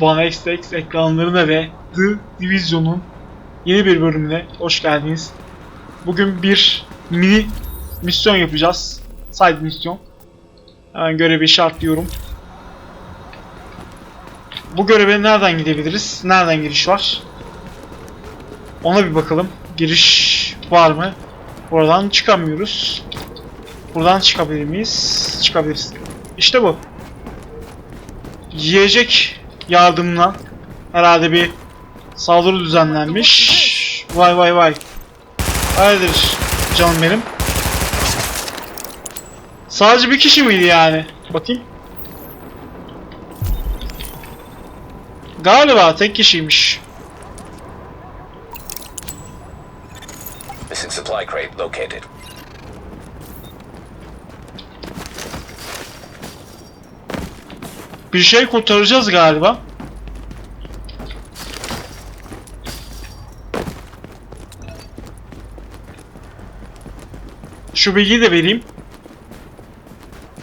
One XX ekranlarına ve The Division'un yeni bir bölümüne hoş geldiniz. Bugün bir mini misyon yapacağız. Side misyon. Hemen görevi işaretliyorum. Bu göreve nereden gidebiliriz? Nereden giriş var? Ona bir bakalım. Giriş var mı? Buradan çıkamıyoruz. Buradan çıkabilir miyiz? Çıkabiliriz. İşte bu. Yiyecek yardımına herhalde bir saldırı düzenlenmiş. Vay vay vay. Hayırdır canım benim. Sadece bir kişi miydi yani? Bakayım. Galiba tek kişiymiş. Missing supply crate located. Bir şey kurtaracağız galiba. Şu bilgiyi de vereyim.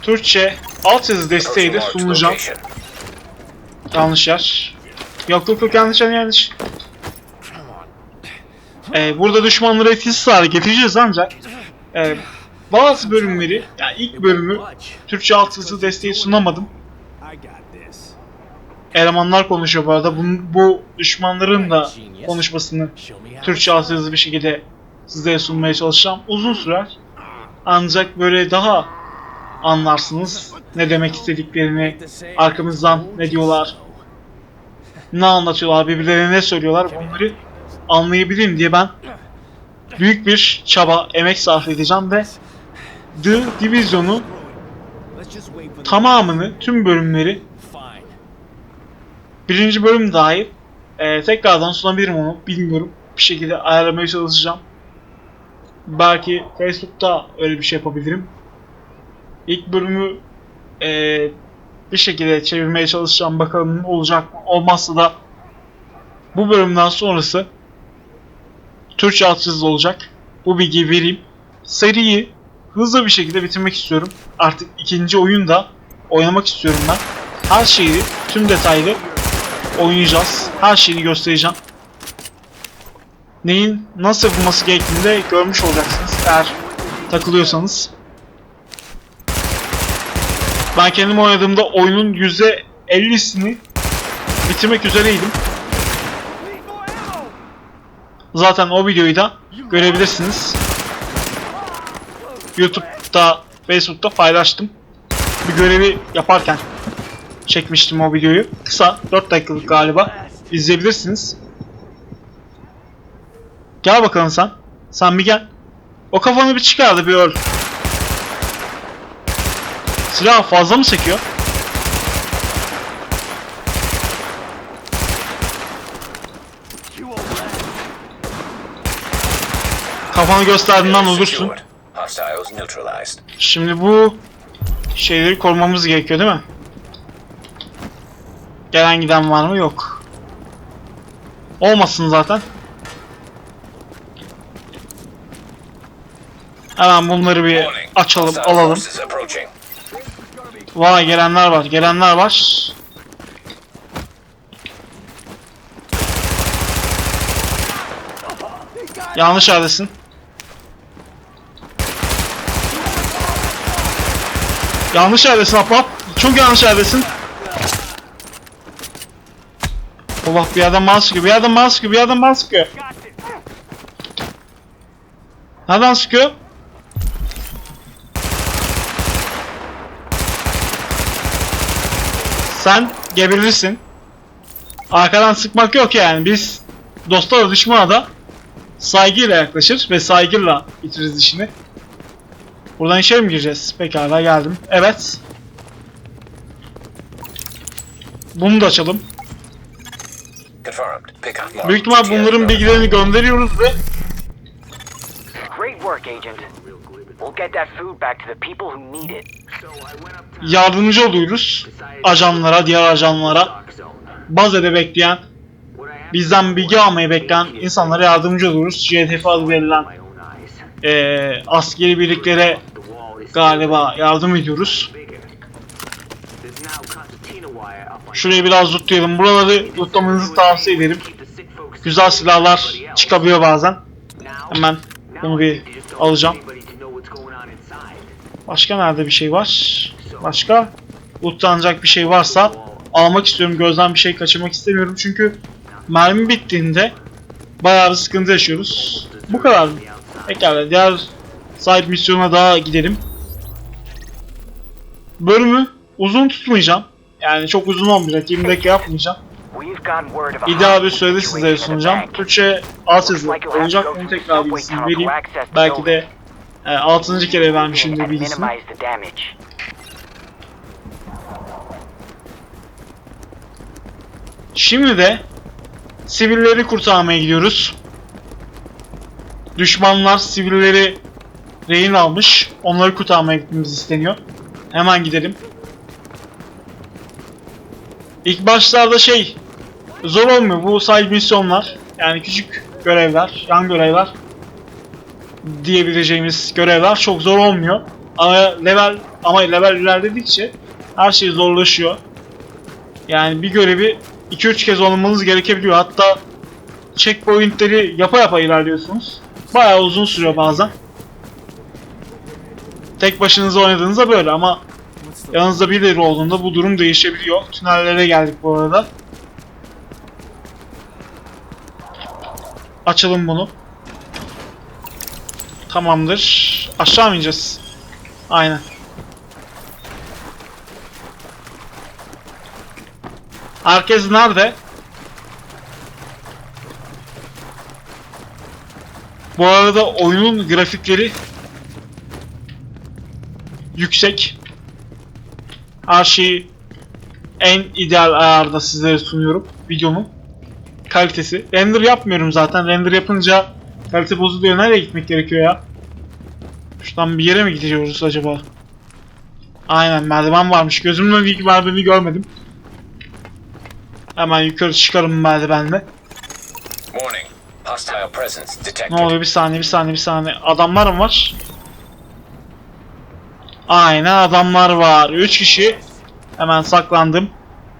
Türkçe altyazı desteği de location. Yanlış yer. Yok yok yok yanlış yer yanlış. Ee, burada düşmanları etkisiz hale getireceğiz ancak e, bazı bölümleri, yani ilk bölümü Türkçe altyazı desteği sunamadım. Elemanlar konuşuyor bu arada. Bu, bu düşmanların da konuşmasını. Türkçe altyazılı bir şekilde sizlere sunmaya çalışacağım. Uzun sürer. Ancak böyle daha anlarsınız ne demek istediklerini, arkamızdan ne diyorlar, ne anlatıyorlar, birbirlerine ne söylüyorlar bunları anlayabileyim diye ben büyük bir çaba, emek sarf edeceğim ve The Division'u tamamını, tüm bölümleri birinci bölüm dahil e, tekrardan sunabilirim onu bilmiyorum. Bir şekilde ayarlamaya çalışacağım. Belki Facebook'ta öyle bir şey yapabilirim. İlk bölümü e, bir şekilde çevirmeye çalışacağım. Bakalım olacak mı? Olmazsa da bu bölümden sonrası Türkçe altyazılı olacak. Bu bilgiyi vereyim. Seriyi hızlı bir şekilde bitirmek istiyorum. Artık ikinci oyunu da oynamak istiyorum ben. Her şeyi, tüm detaylı oynayacağız. Her şeyini göstereceğim. Neyin nasıl yapılması gerektiğini de görmüş olacaksınız eğer takılıyorsanız. Ben kendim oynadığımda oyunun %50'sini bitirmek üzereydim. Zaten o videoyu da görebilirsiniz. YouTube'da, Facebook'ta paylaştım. Bir görevi yaparken çekmiştim o videoyu. Kısa 4 dakikalık galiba. İzleyebilirsiniz. Gel bakalım sen. Sen bir gel. O kafanı bir çıkar da bir öl. Silah fazla mı çekiyor? Kafanı gösterdiğinden olursun. Şimdi bu şeyleri korumamız gerekiyor değil mi? Gelen giden var mı? Yok. Olmasın zaten. Hemen bunları bir açalım, alalım. Vay gelenler var, gelenler var. Yanlış yerdesin. Yanlış yerdesin Ahbap. Çok yanlış yerdesin. Allah bir bana sıkıyor, bir bana sıkıyor, bir bana sıkıyor. Nereden sıkıyor? Sen geberirsin. Arkadan sıkmak yok yani. Biz dostlar düşmana da saygıyla yaklaşır ve saygıyla bitiririz işini. Buradan içeri mi gireceğiz? Pekala geldim. Evet. Bunu da açalım. Büyük ihtimal bunların bilgilerini gönderiyoruz ve Yardımcı oluyoruz. Ajanlara, diğer ajanlara, bazede bekleyen, bizden bilgi almayı bekleyen insanlara yardımcı oluyoruz. JTF adı verilen eee askeri birliklere galiba yardım ediyoruz. Şurayı biraz lootlayalım. Buraları lootlamanızı tavsiye ederim. Güzel silahlar çıkabiliyor bazen. Hemen bunu bir alacağım. Başka nerede bir şey var? Başka lootlanacak bir şey varsa almak istiyorum. Gözden bir şey kaçırmak istemiyorum. Çünkü mermi bittiğinde bayağı bir sıkıntı yaşıyoruz. Bu kadar. Pekala diğer side misyona daha gidelim. Bölümü uzun tutmayacağım. Yani çok uzun olmayacak. 20 dakika yapmayacağım. İdeal bir sürede sizlere sunacağım. Türkçe alt yazılı olacak. Onu tekrar bilgisini vereyim. Belki de e, 6. kere vermişimdir And bilgisini. Şimdi de sivilleri kurtarmaya gidiyoruz. Düşmanlar sivilleri rehin almış. Onları kurtarmaya gitmemiz isteniyor. Hemen gidelim. İlk başlarda şey zor olmuyor bu side misyonlar. Yani küçük görevler, yan görevler diyebileceğimiz görevler çok zor olmuyor. Ama level ama level ilerledikçe her şey zorlaşıyor. Yani bir görevi 2-3 kez olmanız gerekebiliyor. Hatta checkpointleri yapa yapa ilerliyorsunuz. Bayağı uzun sürüyor bazen. Tek başınıza oynadığınızda böyle ama yanınızda birileri olduğunda bu durum değişebiliyor. Tünellere geldik bu arada. Açalım bunu. Tamamdır. Aşağı mı ineceğiz? Aynen. Herkes nerede? Bu arada oyunun grafikleri yüksek. Her şeyi en ideal ayarda sizlere sunuyorum videonun kalitesi. Render yapmıyorum zaten. Render yapınca kalite bozuluyor. Nereye gitmek gerekiyor ya? Şuradan bir yere mi gidiyoruz acaba? Aynen merdiven varmış. Gözümün önündeki merdiveni görmedim. Hemen yukarı çıkarım merdivenle. Ne oluyor bir saniye bir saniye bir saniye. Adamlar mı var? Aynen adamlar var. 3 kişi. Hemen saklandım.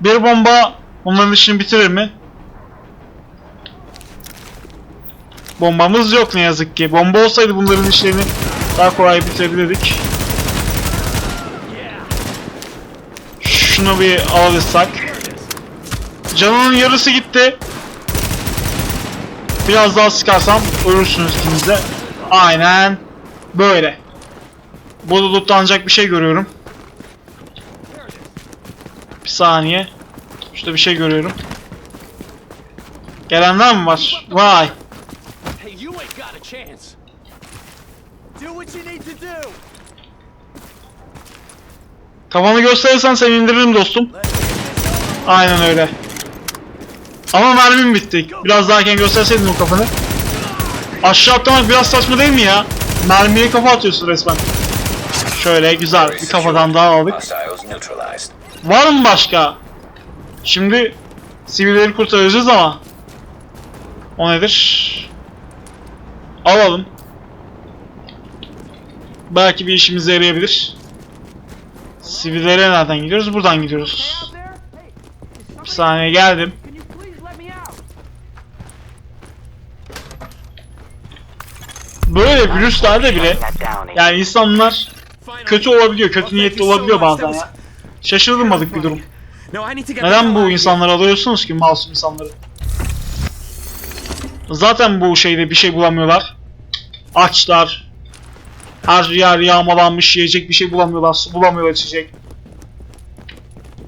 Bir bomba onların işini bitirir mi? Bombamız yok ne yazık ki. Bomba olsaydı bunların işlerini daha kolay bitirebilirdik. Şunu bir alırsak. Canının yarısı gitti. Biraz daha sıkarsam ölürsünüz ikiniz de. Aynen böyle. Burada lootlanacak bir şey görüyorum. Bir saniye. Şurada bir şey görüyorum. Gelenler mi var? Vay. Kafanı gösterirsen seni indiririm dostum. Aynen öyle. Ama mermim bitti. Biraz daha erken gösterseydin o kafanı. Aşağı atlamak biraz saçma değil mi ya? Mermiye kafa atıyorsun resmen. Şöyle güzel bir kafadan daha aldık. Var mı başka? Şimdi sivilleri kurtaracağız ama o nedir? Alalım. Belki bir işimize yarayabilir. Sivillere nereden gidiyoruz? Buradan gidiyoruz. Bir saniye geldim. Böyle virüslerde bile yani insanlar kötü olabiliyor, kötü niyetli olabiliyor bazen ya. Şaşırılmadık bir durum. Neden bu insanları alıyorsunuz ki masum insanları? Zaten bu şeyde bir şey bulamıyorlar. Açlar. Her yer yağmalanmış yiyecek bir şey bulamıyorlar. Su bulamıyorlar içecek.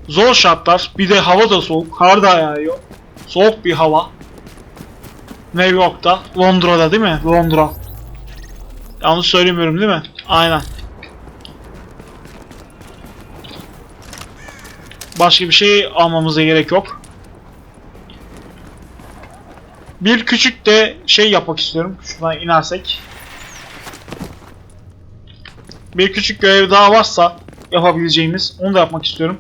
Zor şartlar. Bir de hava da soğuk. Kar da yağıyor. Soğuk bir hava. New York'ta. Londra'da değil mi? Londra. Yanlış söylemiyorum değil mi? Aynen. Başka bir şey almamıza gerek yok. Bir küçük de şey yapmak istiyorum. Şuradan inersek. Bir küçük görev daha varsa yapabileceğimiz onu da yapmak istiyorum.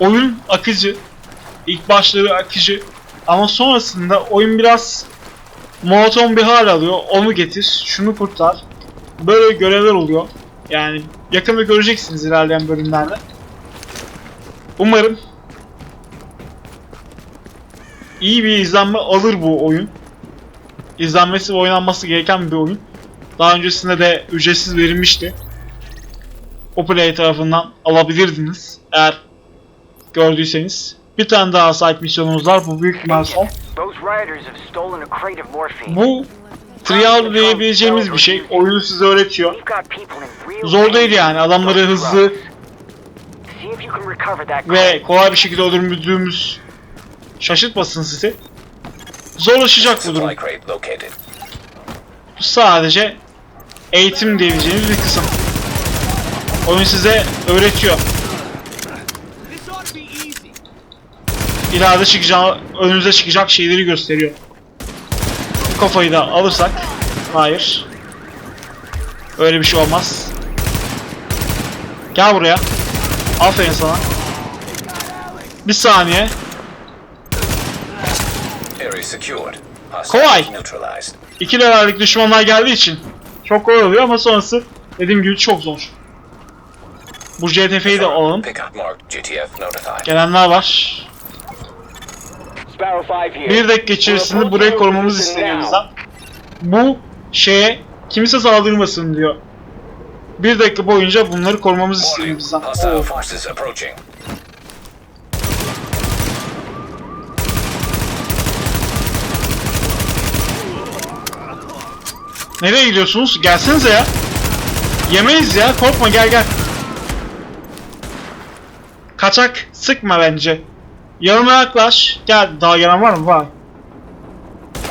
Oyun akıcı. İlk başları akıcı. Ama sonrasında oyun biraz monoton bir hal alıyor. Onu getir, şunu kurtar. Böyle görevler oluyor. Yani yakında göreceksiniz ilerleyen bölümlerde. Umarım iyi bir izlenme alır bu oyun. İzlenmesi ve oynanması gereken bir oyun. Daha öncesinde de ücretsiz verilmişti. Oplay tarafından alabilirdiniz eğer gördüyseniz. Bir tane daha side misyonumuz var. Bu büyük ihtimal son. Bu trial diyebileceğimiz bir şey. Oyunu size öğretiyor. Zor değil yani. Adamları hızlı ve kolay bir şekilde öldürdüğümüz şaşırtmasın sizi. Zorlaşacak bu durum. Sadece eğitim diyebileceğimiz bir kısım. Oyun size öğretiyor. İleride çıkacağı, önünüze çıkacak şeyleri gösteriyor. Bu kafayı da alırsak, hayır. Öyle bir şey olmaz. Gel buraya. Aferin sana. Bir saniye. Kolay. Hostiles neutralized. İki levellik düşmanlar geldiği için çok kolay oluyor ama sonrası dediğim gibi çok zor. Bu JTF'yi de alalım. Gelenler var. Sparrow 5 here. Bir dakika içerisinde burayı korumamız isteniyor bizden. Bu şeye kimse saldırmasın diyor. Bir dakika boyunca bunları korumamız isteniyor bizden. Oo. Nereye gidiyorsunuz? Gelsenize ya. Yemeyiz ya. Korkma gel gel. Kaçak sıkma bence. Yanıma yaklaş. Gel. Daha gelen var mı? Vay.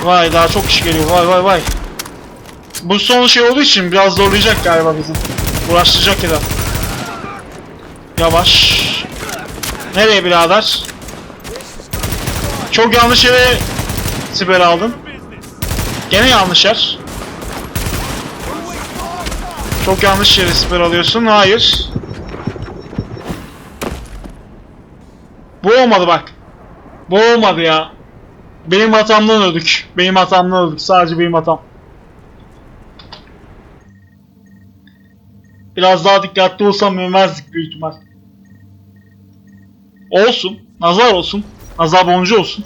Vay daha çok kişi geliyor. Vay vay vay. Bu son şey olduğu için biraz zorlayacak galiba bizi. Uğraştıracak ya da. Yavaş. Nereye birader? Çok yanlış yere siper aldın. Gene yanlış yer. Çok yanlış yere siper alıyorsun. Hayır. Bu olmadı bak. Bu olmadı ya. Benim hatamdan öldük. Benim hatamdan öldük. Sadece benim hatam. Biraz daha dikkatli olsam ölmezdik büyük ihtimal. Olsun. Nazar olsun. Nazar boncuğu olsun.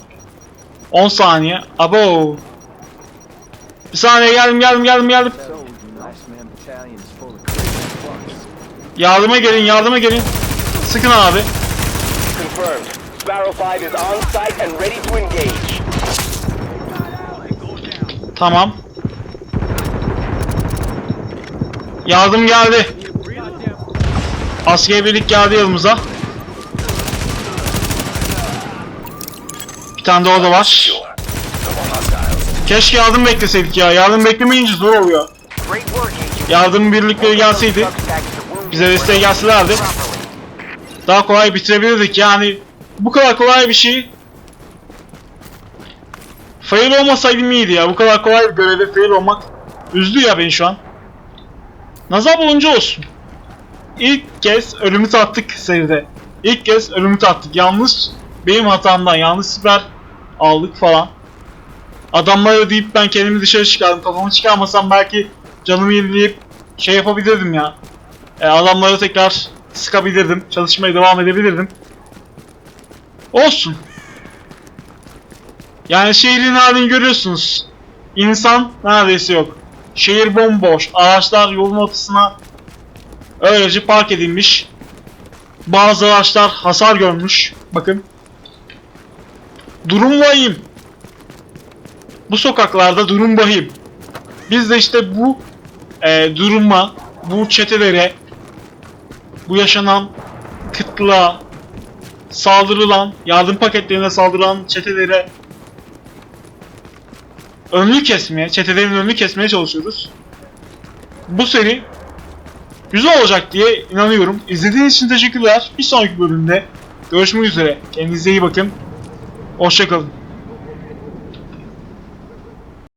10 saniye. Abo. Bir saniye geldim geldim geldim geldim. Yardıma gelin yardıma gelin. Sıkın abi. Confirmed. Sparrow 5 is on site and ready to engage. Tamam. Yardım geldi. Asker birlik geldi yanımıza. Bir tane de orada var. Keşke yardım bekleseydik ya. Yardım beklemeyince zor oluyor. Yardım birlikleri gelseydi, bize desteğe gelselerdi daha kolay bitirebilirdik. Yani bu kadar kolay bir şey fail olmasaydım iyiydi ya. Bu kadar kolay bir görevde fail olmak üzdü ya beni şu an. Nazar bulunca olsun. İlk kez ölümü tattık seride. İlk kez ölümü tattık. Yanlış benim hatamdan yanlış siper aldık falan. Adamlara deyip ben kendimi dışarı çıkardım. Kafamı çıkarmasam belki canımı yenileyip şey yapabilirdim ya. E, adamları tekrar sıkabilirdim. Çalışmaya devam edebilirdim. Olsun. Yani şehrin halini görüyorsunuz. İnsan neredeyse yok. Şehir bomboş. Araçlar yolun ortasına öylece park edilmiş. Bazı araçlar hasar görmüş. Bakın. Durum vahim. Bu sokaklarda durum vahim. Biz de işte bu e, duruma, bu çetelere, bu yaşanan kıtlığa, saldırılan, yardım paketlerine saldırılan çetelere önünü kesmeye, çetelerin önünü kesmeye çalışıyoruz. Bu seri güzel olacak diye inanıyorum. İzlediğiniz için teşekkürler. Bir sonraki bölümde görüşmek üzere. Kendinize iyi bakın. Hoşçakalın.